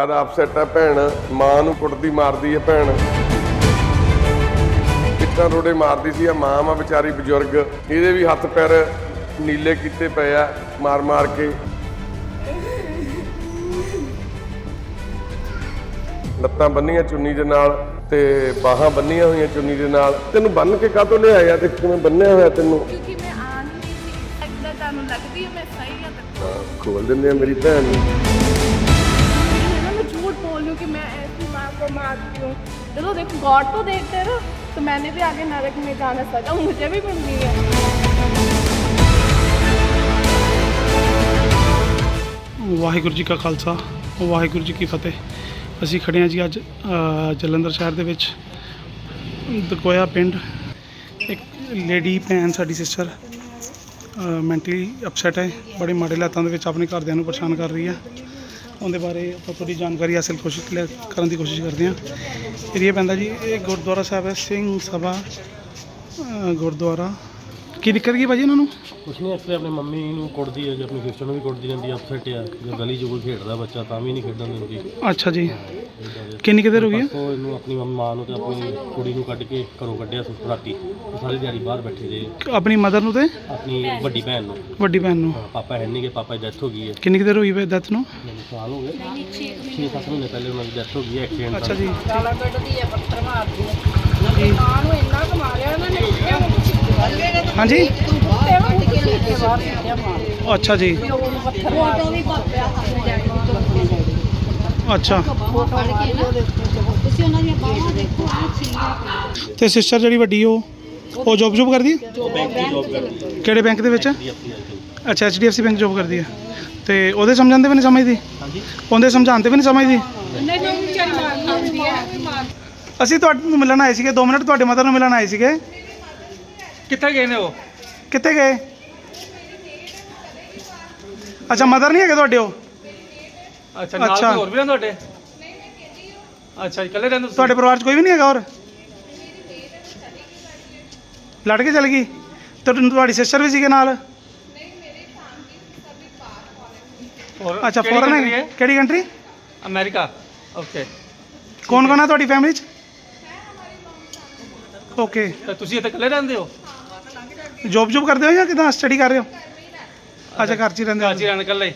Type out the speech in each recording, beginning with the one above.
ਯਾਰ ਅਪਸੈਟ ਹੈ ਭੈਣ। ਮਾਂ ਨੂੰ ਕੁੱਟਦੀ ਮਾਰਦੀ ਹੈ ਭੈਣ। ਕਿੱਟਾਂ ਰੋੜੇ ਮਾਰਦੀ ਸੀ ਆ ਮਾਂ ਆ ਵਿਚਾਰੀ ਬਜ਼ੁਰਗ। ਇਹਦੇ ਵੀ ਹੱਥ ਪੈਰ ਨੀਲੇ ਕੀਤੇ ਪਏ ਆ ਮਾਰ ਮਾਰ ਕੇ। ਲੱਤਾਂ ਬੰਨੀਆਂ ਚੁੰਨੀ ਦੇ ਨਾਲ ਤੇ ਬਾਹਾਂ ਬੰਨੀਆਂ ਹੋਈਆਂ ਚੁੰਨੀ ਦੇ ਨਾਲ। ਤੈਨੂੰ ਬੰਨ ਕੇ ਕਾਹਤੋਂ ਲਿਆਇਆ ਤੇ ਕਿਵੇਂ ਬੰਨਿਆ ਹੋਇਆ ਤੈਨੂੰ? ਕਿਉਂਕਿ ਮੈਂ ਆ ਨਹੀਂ ਸੀ। ਲੱਗਦਾ ਤੁਹਾਨੂੰ ਲੱਗਦੀ ਹੈ ਮੈਂ ਸਹੀ ਆ। ਤਾਂ ਖੋਲ ਦਿੰਦੇ ਆ ਮੇਰੀ ਭੈਣ ਨੂੰ। बोल रही हूँ कि मैं ऐसी माँ को मारती हूँ चलो देखो गॉड तो देखते रहो तो मैंने भी आगे नरक में जाना सजा मुझे भी मिलनी है ਵਾਹਿਗੁਰੂ ਜੀ ਕਾ ਖਾਲਸਾ ਵਾਹਿਗੁਰੂ ਜੀ ਕੀ ਫਤਿਹ ਅਸੀਂ ਖੜੇ ਹਾਂ ਜੀ ਅੱਜ ਅ, ਜਲੰਧਰ ਸ਼ਹਿਰ ਦੇ ਵਿੱਚ ਦਕੋਇਆ ਪਿੰਡ ਇੱਕ ਲੇਡੀ ਭੈਣ ਸਾਡੀ ਸਿਸਟਰ ਮੈਂਟਲੀ ਅਪਸੈਟ ਹੈ ਬੜੇ ਮਾੜੇ ਹਾਲਾਤਾਂ ਦੇ ਵਿੱਚ ਆਪਣੇ ਘਰਦਿਆਂ ਨੂੰ ਪਰੇਸ਼ਾਨ ਕਰ ਰਹੀ ਹੈ ਉਹਦੇ ਬਾਰੇ ਆਪਾਂ ਥੋੜੀ ਜਾਣਕਾਰੀ ਹਾਸਲ ਕੋਸ਼ਿਸ਼ ਲੈ- ਕਰਨ ਦੀ ਕੋਸ਼ਿਸ਼ ਕਰਦੇ ਹਾਂ। ਏਰੀਆ ਪੈਂਦਾ ਜੀ, ਇਹ ਗੁਰਦੁਆਰਾ ਸਾਹਿਬ ਹੈ, ਸਿੰਘ ਸਭਾ ਗੁਰਦੁਆਰਾ। ਕੀ ਦਿੱਕਤ ਕੀ ਭਾਜੀ ਇਹਨਾਂ ਨੂੰ? ਕੁਛ ਨਹੀਂ ਐਕਚੁਅਲੀ ਆਪਣੀ ਮੰਮੀ ਨੂੰ ਕੁੱਟਦੀ ਹੈ ਜੀ ਆਪਣੀ ਸਿਸਟਰ ਨੂੰ ਵੀ ਕੁੱਟਦੀ ਰਹਿੰਦੀ ਹੈ ਅਪਸੈਟ ਆ। ਜੇ ਗਲੀ 'ਚ ਕੋਈ ਖੇਡਦਾ ਬੱਚਾ ਤਾਂ ਵੀ ਨਹੀਂ ਖੇਡਣ ਦਿੰਦੀ। ਅੱਛਾ ਜੀ। ਕਿੰਨੀ ਕੁ ਦੇਰ ਹੋ ਗਈ ਹੈ ਪਰਸੋਂ ਇਹਨੂੰ ਆਪਣੀ ਮਾਂ ਨੂੰ ਤੇ ਆਪਣੀ ਕੁੜੀ ਨੂੰ ਕੱਢ ਕੇ ਘਰੋਂ ਕੱਢਿਆ ਸੀ ਰਾਤੀ। ਉਹ ਸਾਰੀ ਦਿਹਾੜੀ ਬਾਹਰ ਬੈਠੇ ਰਹੇ। ਆਪਣੀ ਮਦਰ ਨੂੰ ਤੇ? ਆਪਣੀ ਵੱਡੀ ਭੈਣ ਨੂੰ। ਵੱਡੀ ਭੈਣ ਨੂੰ। ਹਾਂ, ਪਾਪਾ ਹੈ ਨਹੀਂ ਪਾਪਾ ਦੀ ਡੈਥ ਹੋ ਗਈ ਹੈ। ਕਿੰਨੀ ਕੁ ਦੇਰ ਹੋਈ ਵੇ ਡੈਥ ਨੂੰ? ਮੈਨੂੰ ਸਾਲ ਹੋ ਗਏ। 6-7 ਮਹੀਨੇ ਪਹਿਲੇ ਉਹਨਾਂ ਦੀ ਡੈਥ ਹੋ ਗਈ ਐਕਸੀਡੈਂਟ ਅੱਛਾ ਜੀ। ਗਾਲਾਂ ਕੱਢਦੀ ਹੈ ਪੱਥਰ ਮਾਰਦੀ ਹੈ। ਮਾਂ ਨੂੰ ਇੰਨਾ ਕੁ ਮਾਰਿਆ ਉਹਨਾਂ ਨੇ ਕਿਹਾ ਹਾਂਜੀ। ਅੱਛਾ ਜੀ। ਅੱਛਾ। ਤੇ ਸਿਸਟਰ ਜਿਹੜੀ ਵੱਡੀ ਉਹ ਉਹ ਜੋਬ ਜੋਬ ਕਰਦੀ ਹੈ? ਉਹ ਬੈਂਕ ਦੀ ਜੋਬ ਕਰਦੀ ਹੈ। ਕਿਹੜੇ ਬੈਂਕ ਦੇ ਵਿੱਚ? ਅੱਛਾ ਐਚਡੀਐਫਸੀ ਬੈਂਕ ਜੋਬ ਕਰਦੀ ਹੈ। ਤੇ ਉਹਦੇ ਸਮਝਾਉਂਦੇ ਵੀ ਨਹੀਂ ਸਮਝਦੀ? ਹਾਂਜੀ। ਉਹਦੇ ਸਮਝਾਉਂਦੇ ਵੀ ਨਹੀਂ ਸਮਝਦੀ? ਅਸੀਂ ਤੁਹਾਨੂੰ ਮਿਲਣ ਆਏ ਸੀਗੇ 2 ਮਿੰਟ ਤੁਹਾਡੇ ਮਦਰ ਨੂੰ ਮਿਲਣ ਆਏ ਸੀਗੇ। ਕਿੱਥੇ ਗਏ ਨੇ ਉਹ? ਕਿੱਥੇ ਗਏ? ਅੱਛਾ ਮਦਰ ਨਹੀਂ ਹੈਗੇ ਤੁਹਾਡੇ ਉਹ? ਅੱਛਾ ਨਾਲ ਅੱਛਾ। ਕੋਈ ਹੋਰ ਵੀ ਨੇ ਤੁਹਾਡੇ? ਅੱਛਾ ਇਕੱਲੇ ਰਹਿੰਦੇ ਤੁਸੀਂ? ਤੁਹਾਡੇ ਪਰਿਵਾਰ 'ਚ ਕੋਈ ਵੀ ਨਹੀਂ ਹੈਗਾ ਹੋਰ? ਲੜ ਕੇ ਚਲ ਗਈ? ਤੇ ਤੁਹਾਡੀ ਸਿਸਟਰ ਵੀ ਸੀਗੇ ਨਾਲ? ਹੋਰ ਅੱਛਾ ਕਿਹੜੀ ਫੋਰਨ country ਹੈ? ਕਿਹੜੀ ਕੰਟਰੀ ਅਮਰੀਕਾ। ਓਕੇ ਕੌਣ ਕੌਣ ਹੈ ਤੁਹਾਡੀ ਫੈਮਿਲੀ 'ਚ? ਓਕੇ ਤੇ ਤੁਸੀਂ ਇੱਥੇ ਇਕੱਲੇ ਰਹਿੰਦੇ ਹੋ? ਜੋਬ ਜੋਬ ਕਰਦੇ ਹੋ ਜਾਂ ਕਿਦਾਂ ਸਟੱਡੀ ਕਰ ਰਹੇ ਹੋ? ਅੱਛਾ ਘਰ 'ਚ ਹੀ ਰਹਿੰਦੇ ਘਰ 'ਚ ਹੀ ਹੋ ਰਹਿਣ ਇਕੱਲੇ।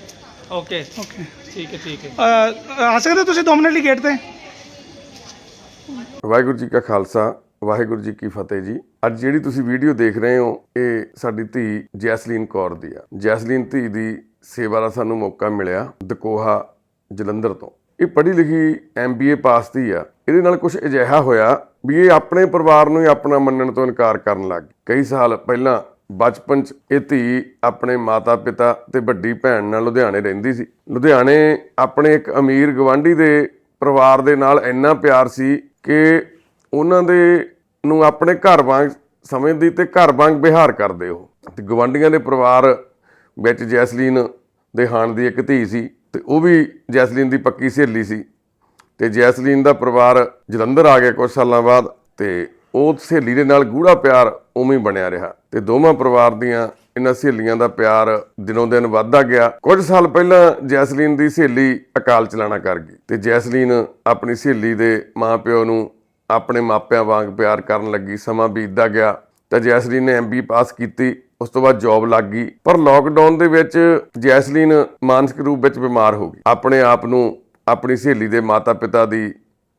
ਓਕੇ ਓਕੇ ਠੀਕ ਹੈ ਠੀਕ ਹੈ। ਅਹ, ਆ ਸਕਦੇ ਹੋ ਤੁਸੀਂ 2 ਮਿੰਟ ਲਈ ਗੇਟ ਤੇ? ਵਾਹਿਗੁਰੂ ਜੀ ਕਾ ਖਾਲਸਾ ਵਾਹਿਗੁਰੂ ਜੀ ਕੀ ਫਤਿਹ ਜੀ। ਅੱਜ ਜਿਹੜੀ ਤੁਸੀਂ ਵੀਡੀਓ ਦੇਖ ਰਹੇ ਹੋ ਇਹ ਸਾਡੀ ਧੀ ਜੈਸਲੀਨ ਕੌਰ ਦੀ ਆ। ਜੈਸਲੀਨ ਧੀ ਦੀ ਸੇਵਾ ਦਾ ਸਾਨੂੰ ਮੌਕਾ ਮਿਲਿਆ ਦਕੋਹਾ ਜਲੰਧਰ ਤੋਂ। ਇਹ ਪੜ੍ਹੀ ਲਿਖੀ ਐਮਬੀਏ ਪਾਸ ਦੀ ਆ। ਇਹਦੇ ਨਾਲ ਕੁਝ ਅਜਿਹਾ ਹੋਇਆ ਵੀ ਇਹ ਆਪਣੇ ਪਰਿਵਾਰ ਨੂੰ ਹੀ ਆਪਣਾ ਮੰਨਣ ਤੋਂ ਇਨਕਾਰ ਕਰਨ ਲੱਗ ਗਈ। ਕਈ ਸਾਲ ਪਹਿਲਾਂ ਬਚਪਨ 'ਚ ਇਹ ਧੀ ਆਪਣੇ ਮਾਤਾ-ਪਿਤਾ ਤੇ ਵੱਡੀ ਭੈਣ ਨਾਲ ਲੁਧਿਆਣੇ ਰਹਿੰਦੀ ਸੀ। ਲੁਧਿਆਣੇ ਆਪਣੇ ਇੱਕ ਅਮੀਰ ਗਵਾਂਢੀ ਦੇ ਪਰਿਵਾਰ ਦੇ ਨਾਲ ਇੰਨਾ ਪਿਆਰ ਸੀ ਕਿ ਉਹਨਾਂ ਦੇ ਨੂੰ ਆਪਣੇ ਘਰ ਵਾਂਗ ਸਮਝਦੀ ਤੇ ਘਰ ਵਾਂਗ ਵਿਹਾਰ ਕਰਦੇ ਉਹ। ਤੇ ਗਵਾਂਢੀਆਂ ਦੇ ਪਰਿਵਾਰ ਵਿੱਚ ਜੈਸਲੀਨ ਦੇ ਹਾਣ ਦੀ ਇੱਕ ਧੀ ਸੀ। ਤੇ ਉਹ ਵੀ ਜੈਸਲੀਨ ਦੀ ਪੱਕੀ ਸਹੇਲੀ ਸੀ। ਤੇ ਜੈਸਲੀਨ ਦਾ ਪਰਿਵਾਰ ਜਲੰਧਰ ਆ ਗਿਆ ਕੁਝ ਸਾਲਾਂ ਬਾਅਦ ਤੇ ਉਹ ਸਹੇਲੀ ਦੇ ਨਾਲ ਗੂੜਾ ਪਿਆਰ ਉਵੇਂ ਹੀ ਬਣਿਆ ਰਿਹਾ। ਤੇ ਦੋਵਾਂ ਪਰਿਵਾਰ ਦੀਆਂ ਇਹਨਾਂ ਸਹੇਲੀਆਂ ਦਾ ਪਿਆਰ ਦਿਨੋਂ ਦਿਨ ਵੱਧਦਾ ਗਿਆ। ਕੁਝ ਸਾਲ ਪਹਿਲਾਂ ਜੈਸਲੀਨ ਦੀ ਸਹੇਲੀ ਅਕਾਲ ਚਲਾਣਾ ਕਰ ਗਈ ਤੇ ਜੈਸਲੀਨ ਆਪਣੀ ਸਹੇਲੀ ਦੇ ਮਾਪਿਓ ਨੂੰ ਆਪਣੇ ਮਾਪਿਆਂ ਵਾਂਗ ਪਿਆਰ ਕਰਨ ਲੱਗੀ। ਸਮਾਂ ਬੀਤਦਾ ਗਿਆ ਤਾਂ ਜੈਸਲੀਨ ਨੇ ਐਮਬੀ ਪਾਸ ਕੀਤੀ, ਉਸ ਤੋਂ ਬਾਅਦ ਜੌਬ ਲੱਗ ਗਈ। ਪਰ ਲੋਕਡਾਊਨ ਦੇ ਵਿੱਚ ਜੈਸਲੀਨ ਮਾਨਸਿਕ ਰੂਪ ਵਿੱਚ ਬਿਮਾਰ ਹੋ ਗਈ। ਆਪਣੇ ਆਪ ਨੂੰ ਆਪਣੀ ਸਹੇਲੀ ਦੇ ਮਾਤਾ-ਪਿਤਾ ਦੀ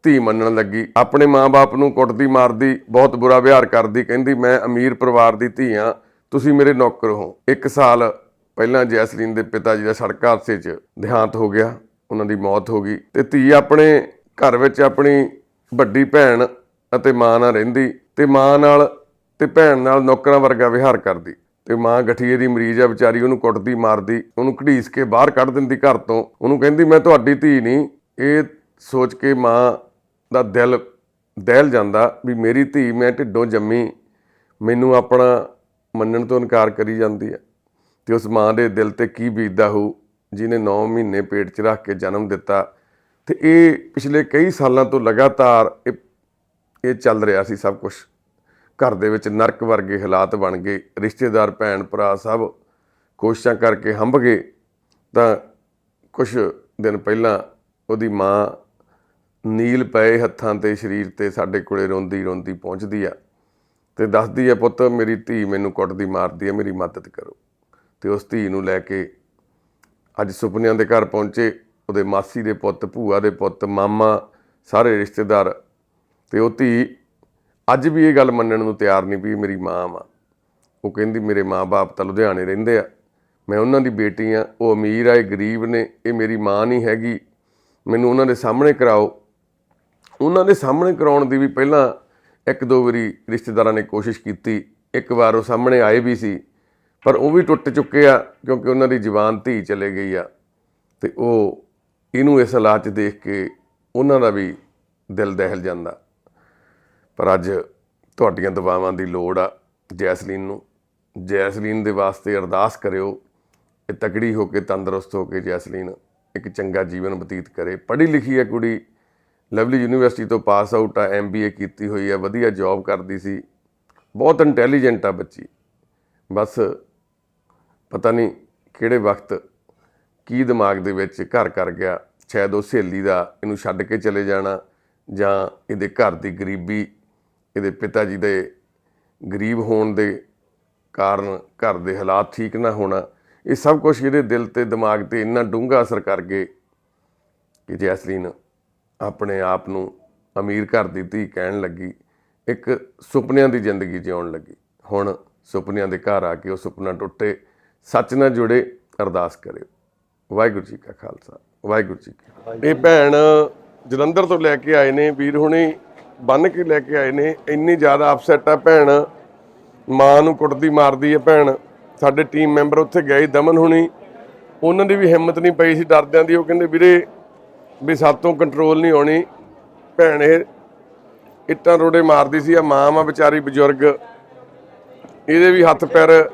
ਧੀ ਮੰਨਣ ਲੱਗੀ। ਆਪਣੇ ਮਾਂ-ਬਾਪ ਨੂੰ ਕੁੱਟਦੀ, ਮਾਰਦੀ, ਬਹੁਤ ਬੁਰਾ ਵਿਹਾਰ ਕਰਦੀ, ਕਹਿੰਦੀ, ਮੈਂ ਅਮੀਰ ਪਰਿਵਾਰ ਦੀ ਧੀ ਹਾਂ, ਤੁਸੀਂ ਮੇਰੇ ਨੌਕਰ ਹੋ। ਇੱਕ ਸਾਲ ਪਹਿਲਾਂ ਜੈਸਲੀਨ ਦੇ ਪਿਤਾ ਜੀ ਦਾ ਸੜਕ ਹਾਦਸੇ 'ਚ ਦੇਹਾਂਤ ਹੋ ਗਿਆ। ਉਹਨਾਂ ਦੀ ਮੌਤ ਹੋ ਗਈ ਤੇ ਧੀ ਆਪਣੇ ਘਰ ਵਿੱਚ ਆਪਣੀ ਵੱਡੀ ਭੈਣ ਅਤੇ ਮਾਂ ਨਾਲ ਰਹਿੰਦੀ ਤੇ ਮਾਂ ਨਾਲ ਤੇ ਭੈਣ ਨਾਲ ਨੌਕਰਾਂ ਵਰਗਾ ਵਿਹਾਰ ਕਰਦੀ ਤੇ ਮਾਂ ਗਠੀਏ ਦੀ ਮਰੀਜ਼ ਆ, ਵਿਚਾਰੀ ਉਹਨੂੰ ਕੁੱਟਦੀ, ਮਾਰਦੀ, ਉਹਨੂੰ ਘੜੀਸ ਕੇ ਬਾਹਰ ਕੱਢ ਦਿੰਦੀ ਘਰ ਤੋਂ। ਉਹਨੂੰ ਕਹਿੰਦੀ, ਮੈਂ ਤੁਹਾਡੀ ਧੀ ਨਹੀਂ। ਇਹ ਸੋਚ ਕੇ ਮਾਂ ਦਾ ਦਿਲ ਦਹਿਲ ਜਾਂਦਾ ਵੀ ਮੇਰੀ ਧੀ ਮੈਂ ਢਿੱਡੋਂ ਜੰਮੀ, ਮੈਨੂੰ ਆਪਣਾ ਮੰਨਣ ਤੋਂ ਇਨਕਾਰ ਕਰੀ ਜਾਂਦੀ ਹੈ ਤੇ ਉਸ ਮਾਂ ਦੇ ਦਿਲ ਤੇ ਕੀ ਬੀਤਦਾ ਹੋਊ, ਜਿਹਨੇ 9 ਮਹੀਨੇ ਪੇਟ 'ਚ ਰੱਖ ਕੇ ਜਨਮ ਦਿੱਤਾ। ਤੇ ਇਹ ਪਿਛਲੇ ਕਈ ਸਾਲਾਂ ਤੋਂ ਲਗਾਤਾਰ ਇਹ ਇਹ ਚੱਲ ਰਿਹਾ ਸੀ ਸਭ ਕੁਝ ਘਰ ਦੇ ਵਿੱਚ ਨਰਕ ਵਰਗੇ ਹਾਲਾਤ ਬਣ ਗਏ। ਰਿਸ਼ਤੇਦਾਰ, ਭੈਣ, ਭਰਾ ਸਭ ਕੋਸ਼ਿਸ਼ਾਂ ਕਰਕੇ ਹੰਭ ਗਏ। ਤਾਂ ਕੁਝ ਦਿਨ ਪਹਿਲਾਂ ਉਹਦੀ ਮਾਂ ਨੀਲ ਪਏ ਹੱਥਾਂ ਤੇ ਸਰੀਰ ਤੇ ਸਾਡੇ ਕੋਲੇ ਰੋਂਦੀ ਰੋਂਦੀ ਪਹੁੰਚਦੀ ਆ ਤੇ ਦੱਸਦੀ ਆ, ਪੁੱਤ, ਮੇਰੀ ਧੀ ਮੈਨੂੰ ਕੁੱਟਦੀ, ਮਾਰਦੀ ਆ, ਮੇਰੀ ਮਦਦ ਕਰੋ। ਤੇ ਉਸ ਧੀ ਨੂੰ ਲੈ ਕੇ ਅੱਜ ਸੁਪਨਿਆਂ ਦੇ ਘਰ ਪਹੁੰਚੇ। ਉਹਦੇ ਮਾਸੀ ਦੇ ਪੁੱਤ, ਭੂਆ ਦੇ ਪੁੱਤ, ਮਾਮਾ, ਸਾਰੇ ਰਿਸ਼ਤੇਦਾਰ ਤੇ ਉਹ ਧੀ ਅੱਜ ਵੀ ਇਹ ਗੱਲ ਮੰਨਣ ਨੂੰ ਤਿਆਰ ਨਹੀਂ ਵੀ ਇਹ ਮੇਰੀ ਮਾਂ ਵਾ। ਉਹ ਕਹਿੰਦੀ ਮੇਰੇ ਮਾਪੇ ਤਾਂ ਲੁਧਿਆਣੇ ਰਹਿੰਦੇ ਆ। ਮੈਂ ਉਹਨਾਂ ਦੀ ਬੇਟੀ ਆ, ਉਹ ਅਮੀਰ ਆ, ਇਹ ਗਰੀਬ ਨੇ, ਇਹ ਮੇਰੀ ਮਾਂ ਨਹੀਂ ਹੈਗੀ। ਮੈਨੂੰ ਉਹਨਾਂ ਦੇ ਸਾਹਮਣੇ ਕਰਾਓ। ਉਹਨਾਂ ਦੇ ਸਾਹਮਣੇ ਕਰਾਉਣ ਦੀ ਵੀ ਪਹਿਲਾਂ ਇੱਕ ਦੋ ਵਾਰੀ ਰਿਸ਼ਤੇਦਾਰਾਂ ਨੇ ਕੋਸ਼ਿਸ਼ ਕੀਤੀ। ਇੱਕ ਵਾਰ ਉਹ ਸਾਹਮਣੇ ਆਏ ਵੀ ਸੀ, ਪਰ ਉਹ ਵੀ ਟੁੱਟ ਚੁੱਕੇ ਆ, ਕਿਉਂਕਿ ਉਹਨਾਂ ਦੀ ਜਵਾਨ ਧੀ ਚਲੇ ਗਈ ਆ। ਤੇ ਉਹ ਇਹਨੂੰ ਇਸ ਹਾਲਾਤ 'ਚ ਦੇਖ ਕੇ ਉਹਨਾਂ ਦਾ ਵੀ ਦਿਲ ਦਹਿਲ ਜਾਂਦਾ। ਪਰ ਅੱਜ ਤੁਹਾਡੀਆਂ ਦੁਆਵਾਂ ਦੀ ਲੋੜ ਆ ਜੈਸਲੀਨ ਨੂੰ। ਜੈਸਲੀਨ ਦੇ ਵਾਸਤੇ ਅਰਦਾਸ ਕਰਿਓ, ਇਹ ਤਕੜੀ ਹੋ ਕੇ, ਤੰਦਰੁਸਤ ਹੋ ਕੇ ਜੈਸਲੀਨ ਇੱਕ ਚੰਗਾ ਜੀਵਨ ਬਤੀਤ ਕਰੇ। ਪੜ੍ਹੀ ਲਿਖੀ ਹੈ ਕੁੜੀ, ਲਵਲੀ ਯੂਨੀਵਰਸਿਟੀ ਤੋਂ ਪਾਸ ਆਊਟ ਆ ਐਮਬੀਏ ਕੀਤੀ ਹੋਈ ਆ, ਵਧੀਆ ਜੌਬ ਕਰਦੀ ਸੀ। ਬਹੁਤ ਇੰਟੈਲੀਜੈਂਟ ਆ ਬੱਚੀ। ਬਸ ਪਤਾ ਨਹੀਂ ਕਿਹੜੇ ਵਕਤ ਕੀ ਦਿਮਾਗ ਦੇ ਵਿੱਚ ਘਰ ਕਰ ਗਿਆ। ਸ਼ਾਇਦ ਉਹ ਸਹੇਲੀ ਦਾ ਇਹਨੂੰ ਛੱਡ ਕੇ ਚਲੇ ਜਾਣਾ ਜਾਂ ਇਹਦੇ ਘਰ ਦੀ ਗਰੀਬੀ ਇਹਦੇ ਪਿਤਾ ਜੀ ਦੇ ਗਰੀਬ ਹੋਣ ਦੇ ਕਾਰਨ ਘਰ ਦੇ ਹਾਲਾਤ ਠੀਕ ਨਾ ਹੋਣਾ, ਇਹ ਸਭ ਕੁਝ ਇਹਦੇ ਦਿਲ ਤੇ ਦਿਮਾਗ ਤੇ ਇੰਨਾ ਡੂੰਘਾ ਅਸਰ ਕਰ ਗਏ ਕਿ ਜੈਸਲੀਨ ਆਪਣੇ ਆਪ ਨੂੰ ਅਮੀਰ ਘਰ ਦੀ ਧੀ ਕਹਿਣ ਲੱਗੀ, ਇੱਕ ਸੁਪਨਿਆਂ ਦੀ ਜ਼ਿੰਦਗੀ ਜਿਉਣ ਲੱਗੀ। ਹੁਣ ਸੁਪਨਿਆਂ ਦੇ ਘਰ ਆ ਕੇ ਉਹ ਸੁਪਨਾ ਟੁੱਟੇ, ਸੱਚ ਨਾਲ ਜੁੜੇ, ਅਰਦਾਸ ਕਰਿਓ। ਵਾਹਿਗੁਰੂ ਜੀ ਕਾ ਖਾਲਸਾ, ਵਾਹਿਗੁਰੂ ਜੀ ਕੀ ਇਹ ਭੈਣ ਜਲੰਧਰ ਤੋਂ ਲੈ ਕੇ ਆਏ ਨੇ, ਵੀਰ ਹੁਣੇ ਬੰਨ ਕੇ ਲੈ ਕੇ ਆਏ ਨੇ, ਇੰਨੀ ਜ਼ਿਆਦਾ ਅਪਸੈਟ ਆ ਭੈਣ। ਮਾਂ ਨੂੰ ਕੁੱਟਦੀ ਮਾਰਦੀ ਹੈ ਭੈਣ। ਸਾਡੇ ਟੀਮ ਮੈਂਬਰ ਉੱਥੇ ਗਏ ਦਮਨ ਹੁਣੀ। ਉਹਨਾਂ ਦੀ ਵੀ ਹਿੰਮਤ ਨਹੀਂ ਪਈ ਸੀ ਡਰਦਿਆਂ ਦੀ। ਉਹ ਕਹਿੰਦੇ, ਵੀਰੇ, ਵੀ ਸਾਤੋਂ ਕੰਟਰੋਲ ਨਹੀਂ ਹੋਣੀ। ਭੈਣ ਇਹ ਇੱਟਾਂ ਰੋੜੇ ਮਾਰਦੀ ਸੀ ਆ ਮਾਂ ਵਾ ਵਿਚਾਰੀ ਬਜ਼ੁਰਗ। ਇਹਦੇ ਵੀ ਹੱਥ ਪੈਰ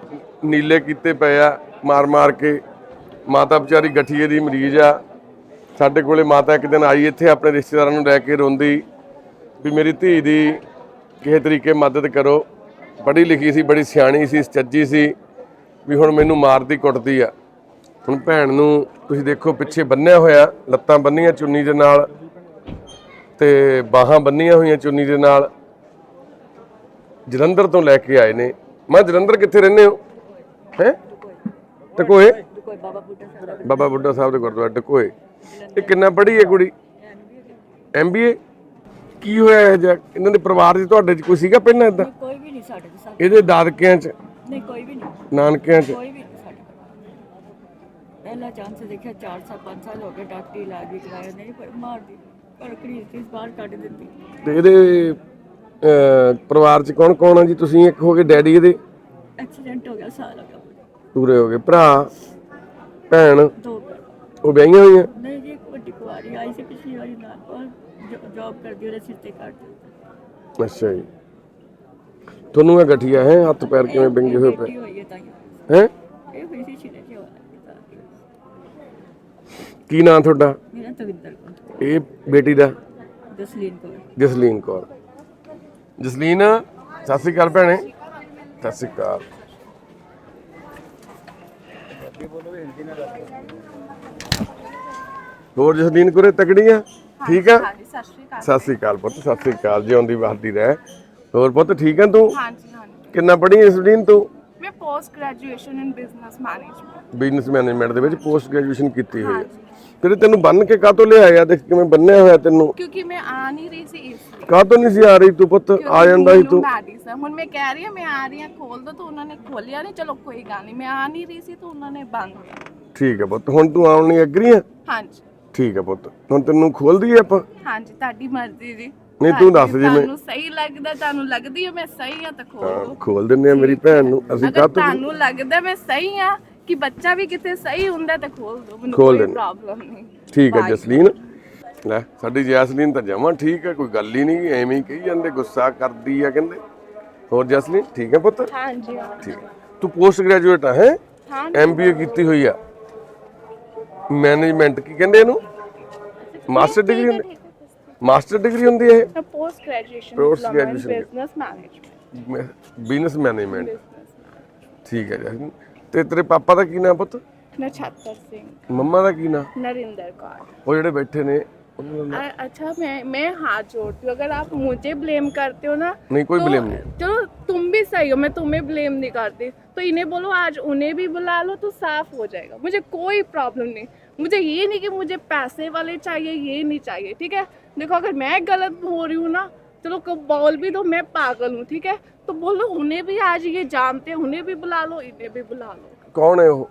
ਨੀਲੇ ਕੀਤੇ ਪਏ ਆ, ਮਾਰ ਮਾਰ ਕੇ। ਮਾਤਾ ਵਿਚਾਰੀ ਗਠੀਏ ਦੀ ਮਰੀਜ਼ ਆ। ਸਾਡੇ ਕੋਲੇ ਮਾਤਾ ਇੱਕ ਦਿਨ ਆਈ ਇੱਥੇ, ਆਪਣੇ ਰਿਸ਼ਤੇਦਾਰਾਂ ਨੂੰ ਲੈ ਕੇ ਰੋਂਦੀ। ਵੀ ਮੇਰੀ ਧੀ ਦੀ ਕਿਸੇ ਤਰੀਕੇ ਮਦਦ ਕਰੋ। ਪੜ੍ਹੀ ਲਿਖੀ ਸੀ, ਬੜੀ ਸਿਆਣੀ ਸੀ ਸੱਚੀ ਸੀ, ਵੀ ਹੁਣ ਮੈਨੂੰ ਮਾਰਦੀ ਕੁੱਟਦੀ ਆ। ਹੁਣ ਭੈਣ ਨੂੰ ਤੁਸੀਂ ਦੇਖੋ ਪਿੱਛੇ ਬੰਨਿਆ ਹੋਇਆ, ਲੱਤਾਂ ਬੰਨੀਆਂ ਚੁੰਨੀ ਦੇ ਨਾਲ ਤੇ ਬਾਹਾਂ ਬੰਨੀਆਂ ਹੋਈਆਂ ਚੁੰਨੀ ਦੇ ਨਾਲ। ਜਲੰਧਰ ਤੋਂ ਲੈ ਕੇ ਆਏ ਨੇ। ਮੈਂ, ਜਲੰਧਰ ਕਿੱਥੇ ਰਹਿੰਦੇ ਹੋ? ਹੈ? ਟਕੋਏ ਬਾਬਾ ਬੁੱਢਾ ਸਾਹਿਬ ਦੇ ਗੁਰਦੁਆਰੇ ਟਕੋਏ ਇਹ ਕਿੰਨਾ ਪੜ੍ਹੀ ਹੈ ਕੁੜੀ? ਐਮਬੀਏ ਕੀ ਹੋਇਆ ਜਿਹਾ? ਇਹਨਾਂ ਦੇ ਪਰਿਵਾਰ 'ਚ ਤੁਹਾਡੇ 'ਚ ਕੋਈ ਸੀਗਾ ਪਹਿਲਾਂ ਇਦਾਂ ਕੋਈ ਵੀ ਨਹੀਂ ਸਾਡੇ ਕੋਲ ਇਹਦੇ ਦਾਦਕਿਆਂ 'ਚ? ਨਹੀਂ ਕੋਈ ਵੀ ਨਹੀਂ। ਨਾਨਕਿਆਂ 'ਚ? ਕੋਈ ਵੀ ਨਹੀਂ ਸਾਡੇ ਕੋਲ ਪਹਿਲਾ ਚਾਂਸ ਦੇਖਿਆ 4 ਸਾਲ 5 ਸਾਲ ਹੋ ਗਏ ਡਾਕਟਰੀ ਇਲਾਜ ਵੀ ਕਰਾਇਆ ਨਹੀਂ ਪਰ ਮਾਰਦੀ। ਪਰ ਕੜੀ ਇਸ ਬਾਹਰ ਕੱਢ ਦਿੱਤੀ। ਤੇ ਇਹਦੇ ਅਹ, ਪਰਿਵਾਰ 'ਚ ਕੌਣ ਕੌਣ ਆ ਜੀ? ਤੁਸੀਂ ਇੱਕ ਹੋ ਗਏ ਡੈਡੀ ਇਹਦੇ? ਐਕਸੀਡੈਂਟ ਹੋ ਗਿਆ ਸਾਲ ਹੋ ਗਿਆ। ਪੂਰੇ ਹੋ ਗਏ। ਭਰਾ ਭੈਣ? ਦੋ। ਉਹ ਵਿਆਹੀਆਂ ਹੋਈਆਂ? ਨਹੀਂ ਜੀ ਇੱਕ ਵੱਡੀ ਕੁਆਰੀ ਆਈ ਸੀ ਪਿਛਲੀ ਵਾਰੀ ਨਾਲ ਔਰ ਜੌਬ ਕਰਦੀ ਉਹਦੇ ਸਿਰ ਤੇ ਕੱਟ ਅੱਛਾ ਜੀ। ਤੁਹਾਨੂੰ ਇਹ ਗਠੀਆ ਹੈ ਹੱਥ ਪੈਰ ਕਿਵੇਂ ਵਿੰਗੇ ਹੋਏ ਪਏ? ਹੋਈ ਹੈ ਤਾਂ ਹੀ। ਹੈ? ਇਹ ਹੋਈ ਸੀ ਛਿਨੇ ਹੋਇਆ ਕੀ ਨਾਂ ਤੁਹਾਡਾ? ਮੇਰਾ ਤਵਿੰਦਰ ਕੋਲ ਇਹ ਬੇਟੀ ਦਾ? ਦਸਲੀਨ ਕੋਲ ਜਸਲੀਨ ਕੌਰ। ਜਸਲੀਨ ਸਤਿ ਸ਼੍ਰੀ ਅਕਾਲ ਭੈਣੇ। ਸਤਿ ਸ਼੍ਰੀ ਅਕਾਲ। ਹੋਰ ਜਸਲੀਨ ਕੋਰੇ ਤਕੜੀ ਆ? ਠੀਕ ਆ ਹਾਂਜੀ ਸਤਿ ਸ਼੍ਰੀ ਅਕਾਲ ਸਤਿ ਸ਼੍ਰੀ ਅਕਾਲ ਪੁੱਤ ਸਤਿ ਸ਼੍ਰੀ ਅਕਾਲ ਜਿਉਂਦੀ ਵਾਦੀ ਰਹਿ। ਹੋਰ ਪੁੱਤ ਠੀਕ ਆ ਤੂੰ? ਹਾਂਜੀ ਹਾਂਜੀ। ਕਿੰਨਾ ਪੜ੍ਹੀ ਹੈ ਜਸਲੀਨ ਤੂੰ? ਮੈਂ post graduation in business management business management ਦੇ ਵਿੱਚ ਪੋਸਟ ਗ੍ਰੈਜੂਏਸ਼ਨ ਕੀਤੀ ਹੋਈ ਹੈ। ਫਿਰ ਤੈਨੂੰ ਬੰਨ ਕੇ ਕਾਹਤੋਂ ਲਿਆਇਆ ਦੇਖ ਕਿਵੇਂ ਬੰਨਿਆ ਹੋਇਆ ਤੈਨੂੰ? ਕਿਉਂਕਿ ਮੈਂ ਆ ਨਹੀਂ ਰਹੀ ਸੀ ਇਸ ਲਈ। ਕਾਹਤੋਂ ਨਹੀਂ ਸੀ ਆ ਰਹੀ ਤੂੰ ਪੁੱਤ? ਆ ਜਾਂਦਾ ਸੀ ਤੂੰ। ਹੁਣ ਮੈਂ ਕਹਿ ਰਹੀ ਹਾਂ ਮੈਂ ਆ ਰਹੀ ਹਾਂ ਖੋਲ ਦੋ ਤਾਂ ਉਹਨਾਂ ਨੇ ਖੋਲਿਆ ਨਹੀਂ। ਚਲੋ ਕੋਈ ਗੱਲ ਨਹੀਂ ਮੈਂ ਆ ਨਹੀਂ ਰਹੀ ਸੀ ਤਾਂ ਉਹਨਾਂ ਨੇ ਬੰਦ ਠੀਕ ਹੈ ਪੁੱਤ ਹੁਣ ਤੂੰ ਆਉਣ ਲਈ ਐਗਰੀ ਆ? ਹਾਂਜੀ। ਠੀਕ ਹੈ ਪੁੱਤ। ਹੁਣ ਤੈਨੂੰ ਖੋਲ ਦਈਏ ਆਪਾਂ? ਹਾਂਜੀ ਤੁਹਾਡੀ ਮਰਜ਼ੀ ਜੀ। ਨਹੀਂ, ਤੂੰ ਦੱਸ ਜੀ ਮੈਂ- ਤੁਹਾਨੂੰ ਸਹੀ ਲੱਗਦਾ ਤੁਹਾਨੂੰ ਲੱਗਦੀ ਹੈ ਮੈਂ ਸਹੀ ਹਾਂ ਤਾਂ ਖੋਲ ਦੋ। ਖੋਲ ਦਿੰਦੇ ਆ ਮੇਰੀ ਭੈਣ ਨੂੰ। ਅਸੀਂ ਕਾਹਤੋਂ ਤੁਹਾਨੂੰ ਲੱਗਦਾ ਮੈਂ ਸਹੀ ਹਾਂ ਕਿ ਬੱਚਾ ਵੀ ਕਿਤੇ ਸਹੀ ਹੁੰਦਾ ਤਾਂ ਖੋਲ ਦੋ ਮੈਨੂੰ ਕੋਈ। ਪ੍ਰੋਬਲਮ ਨਹੀਂ। ਠੀਕ ਹੈ ਜਸਲੀਨ। ਲੈ ਸਾਡੀ ਜੈਸਲੀਨ ਤਾਂ ਜਮਾਂ ਠੀਕ ਹੈ ਕੋਈ ਗੱਲ ਹੀ ਨਹੀਂ ਐਵੇਂ ਹੀ ਕਹੀ ਜਾਂਦੇ ਗੁੱਸਾ ਕਰਦੀ ਆ ਕਹਿੰਦੇ। ਹੋਰ ਜਸਲੀਨ ਠੀਕ ਹੈ ਪੁੱਤ? ਹਾਂਜੀ। ਠੀਕ। ਤੂੰ ਪੋਸਟ ਗ੍ਰੈਜੂਏਟ ਆ ਹੈ? ਹਾਂ ਐਮਬੀਏ ਕੀਤੀ ਹੋਈ ਆ। ਮੈਨੇਜਮੈਂਟ ਕੀ ਕਹਿੰਦੇ ਇਹਨੂੰ? ਮਾਸਟਰ ਡਿਗਰੀ ਹੁੰਦੀ ਮਾਸਟਰ ਡਿਗਰੀ ਹੁੰਦੀ ਹੈ ਮੈਂ post graduation Post diploma in graduation business management ਇਹ ਬਿਜ਼ਨਸ ਮੈਨੇਜਮੈਂਟ ਠੀਕ ਹੈ ਜਸਲੀਨ ਤੇ ਤੇਰੇ ਪਾਪਾ ਦਾ ਕੀ ਨਾਮ ਪੁੱਤ ਨਛੱਤਰ ਸਿੰਘ ਮੰਮਾ ਦਾ ਕੀ ਨਾਂ नरिंदर कौर ਉਹ ਜਿਹੜੇ ਬੈਠੇ ਨੇ ਉਹਨਾਂ ਦਾ ਨਾਂ- अ- अच्छा मैं मैं हाथ जोड़ती हूँ अगर आप मुझे ब्लेम करते हो ना नहीं, कोई तो- blame नहीं। चलो तुम भी सही हो मैं तुम्हें ब्लेम नहीं करती तो इन्हें बोलो आज उन्हें भी बुला लो तो साफ हो जाएगा मुझे कोई प्रॉब्लम नहीं मुझे ये नहीं कि मुझे पैसे वाले चाहिए ये नहीं चाहिए ठीक है देखो अगर मैं गलत हो रही हूँ ना चलो को बोल भी दो मैं पागल हूँ ठीक है तो बोलो उन्हें भी आज ये जानते हैं उन्हें भी बुला लो इन्हें भी बुला लो ਕੌਣ ਹੈ ਉਹ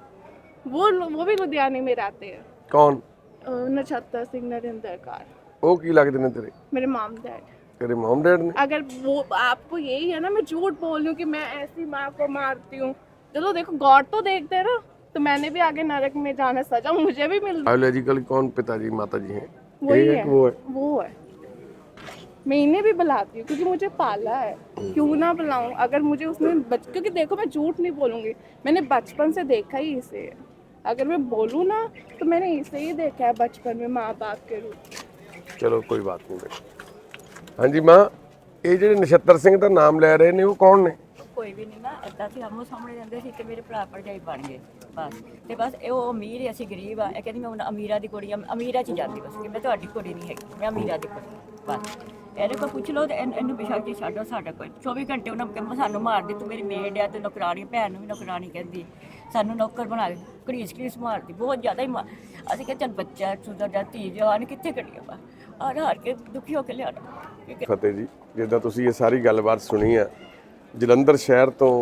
वो लो- वो भी लुधियाने में रहते हैं ਕੌਣ अ, नछत्तर सिंह नरेंद्र कार ਉਹ ਕੀ ਲੱਗਦੇ ਨੇ ਤੇਰੇ मेरे मॉम डैड ਤੇਰੇ ਮਮ ਡੈਡ ਨੇ अगर वो आपको यही है ना मैं झूठ बोल रही हूँ कि मैं ऐसी माँ को मारती हूँ चलो देखो गॉड तो देखते हैं ना तो मैंने भी आगे नरक में जाना सजा मुझे भी मिल बायोलॉजिकल कौन पिताजी माता जी हैं? वही है, वो है। वो है। मैं इन्हें भी बुलाती हूँ क्योंकि मुझे पाला है। हम्म। क्यों ना बुलाऊं? अगर मुझे उसने बच क्योंकि देखो मैं झूठ नहीं बोलूँगी। मैंने बचपन से देखा ही इसे अगर मैं बोलूँ ना तो मैंने इसे ही देखा है बचपन में माँ बाप के रूप चलो कोई बात नहीं। हाँ जी माँ ये जो नछत्र सिंह का नाम ले रहे ने वो कौन ने? ਕੋਈ ਵੀ ਨਹੀਂ ਨਾ, ਏਦਾਂ ਸੀ ਆਮੋ ਸਾਹਮਣੇ ਰਹਿੰਦੇ ਸੀ ਤੇ ਮੇਰੇ ਭਰਾ ਭਰਜਾਈ ਬਣ ਗਏ, ਬਸ। ਤੇ ਬਸ ਇਹ ਉਹ ਅਮੀਰ ਹੈ ਅਸੀਂ ਗਰੀਬ ਆ। ਇਹ ਕਹਿੰਦੀ ਮੈਂ ਹੁਣ ਅਮੀਰਾਂ ਦੀ ਕੁੜੀ ਆ ਅਮੀਰਾਂ ਚ ਹੀ ਜਾਂਦੀ ਬਸ, ਕਿ ਮੈਂ ਤੁਹਾਡੀ ਕੁੜੀ ਨਹੀਂ ਹੈਗੀ, ਮੈਂ ਅਮੀਰਾਂ ਦੀ ਕੁੜੀ, ਬਸ। ਇਹਨੇ ਕੋਈ ਪੁੱਛ ਲਓ ਤੇ ਇਹਨ- ਇਹਨੂੰ ਬਿਸ਼ੱਕ ਜੀ ਛੱਡੋ ਸਾਡਾ ਕੋਈ। 24 ਘੰਟੇ ਉਹਨਾਂ ਕਹਿੰਦਾ ਸਾਨੂੰ ਮਾਰ ਦੇ ਤੂੰ ਮੇਰੀ ਮੇਡ ਆ, ਤੇ ਨੌਕਰਾਨੀ ਭੈਣ ਨੂੰ ਵੀ ਨੌਕਰਾਣੀ ਕਹਿੰਦੀ। ਸਾਨੂੰ ਨੌਕਰ ਬਣਾ ਕੇ ਘੜੀਸ ਘੜੀਸ ਮਾਰਦੀ ਬਹੁਤ ਜ਼ਿਆਦਾ ਹੀ ਮਾਰ ਅਸੀਂ ਕਹਿੰਦੇ ਚੱਲ ਬੱਚਾ ਸੁਧਰ ਜਾ ਧੀ ਜਵਾਨ, ਕਿੱਥੇ ਕੱਢੀ ਆਪਾਂ ਆ ਹਾਰ ਕੇ ਦੁਖੀ ਹੋ ਕੇ ਲਿਆਣਾ ਕਿਉਂਕਿ ਫਤਿਹ ਜੀ, ਜਿੱਦਾਂ ਤੁਸੀਂ ਇਹ ਸਾਰੀ ਗੱਲਬਾਤ ਸੁਣੀ ਆ ਜਲੰਧਰ ਸ਼ਹਿਰ ਤੋਂ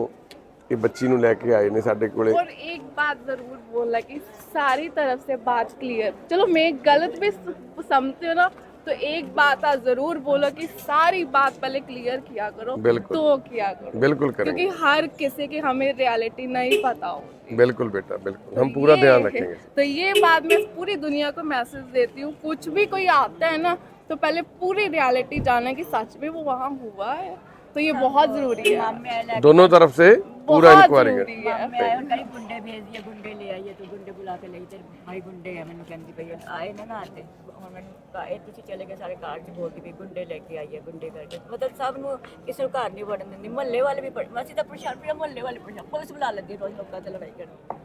ਇਹ ਬੱਚੀ ਨੂੰ ਲੈ ਕੇ ਆਏ ਨੇ ਸਾਡੇ ਕੋਲੇ और एक बात जरूर बोलना कि सारी तरफ से बात क्लियर चलो मैं गलत भी स- समझती हूँ ना तो एक बात आप जरूर बोलो कि सारी बात पहले क्लियर किया करो बिल्कुल। तो किया करो बिल्कुल करेंगे क्योंकि हर किसी की हमें रियलिटी नहीं पता होती बिल्कुल बेटा बिल्कुल हम पूरा ये- ध्यान रखेंगे तो ये बात मैं पूरी दुनिया को मैसेज देती हूँ कुछ भी कोई आता है ना तो पहले पूरी रियलिटी जाना कि सच में वो वहाँ हुआ है तो ये बहुत जरूरी है ਮਾਮੇ ਲੈ दोनों तरफ से पूरा बहुत इंक्वायरी जरूरी है ਮੈਂ ਆਇਆ ਕਈ ਗੁੰਡੇ ਭੇਜ ਦਿਏ ਗੁੰਡੇ ਲੈ ਆਈਏ ਤੂੰ ਗੁੰਡੇ ਬੁਲਾ ਕੇ ਲਈ ਤੇ ਭਾਈ ਗੁੰਡੇ ਆ ਮੈਨੂੰ ਕਹਿੰਦੀ ਪਈ ਆ, ਆਏ ਨਾ ਨਾ ਤੇ ਹੁਣ ਮੈਨੂੰ ਕਹਾ, ਇਹ ਤੁਸੀਂ ਚਲੇ ਗਏ ਸਾਰੇ ਕਾਰ 'ਚ ਬੋਲਦੀ ਪਈ ਗੁੰਡੇ ਲੈ ਕੇ ਆਈਏ ਗੁੰਡੇ ਕਰਕੇ ਮਤਲਬ ਸਭ ਨੂੰ ਕਿਸੇ ਨੂੰ ਘਰ ਨਹੀਂ ਵੜਨ ਦਿੰਦੀ ਮਹੱਲੇ ਵਾਲੇ ਵੀ ਪੜ- ਅਸੀਂ ਤਾਂ ਪਰੇਸ਼ਾਨ ਪਿਆ ਮਹੱਲੇ ਵਾਲੇ ਪਰੇਸ਼ਾਨ ਪੁਲਿਸ ਬੁਲਾ ਲੈਂਦੀ ਰੋਜ਼ ਲੋਕਾਂ ਤੇ ਲੜਾਈ ਕਰਨ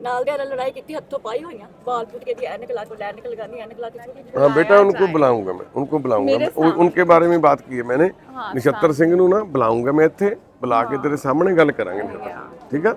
ਨਾਲ ਦੇ ਨਾਲ ਲੜਾਈ ਕੀਤੀ ਹੱਥੋਂ ਪਾਈ ਹੋਈਆਂ ਬਾਲ ਪੁੱਟ ਕੇ ਦੀ ਐਨਕ ਲਾ ਕੇ ਐਨਕ ਲਗਾਨੀ ਐਨਕ ਲਾ ਕੇ ਛੋਟੀ ਜਿਹੀ हाँ बेटा उनको बुलाऊंगा मैं उनको बुलाऊंगा मैं। उन- उनके बारे में बात की है मैंने ਨਛੱਤਰ ਸਿੰਘ ਨੂੰ ਨਾ ਬੁਲਾਉਂਗਾ ਮੈਂ ਇੱਥੇ ਬੁਲਾ ਕੇ ਤੇਰੇ ਸਾਹਮਣੇ ਗੱਲ ਕਰਾਂਗੇ ਠੀਕ ਆ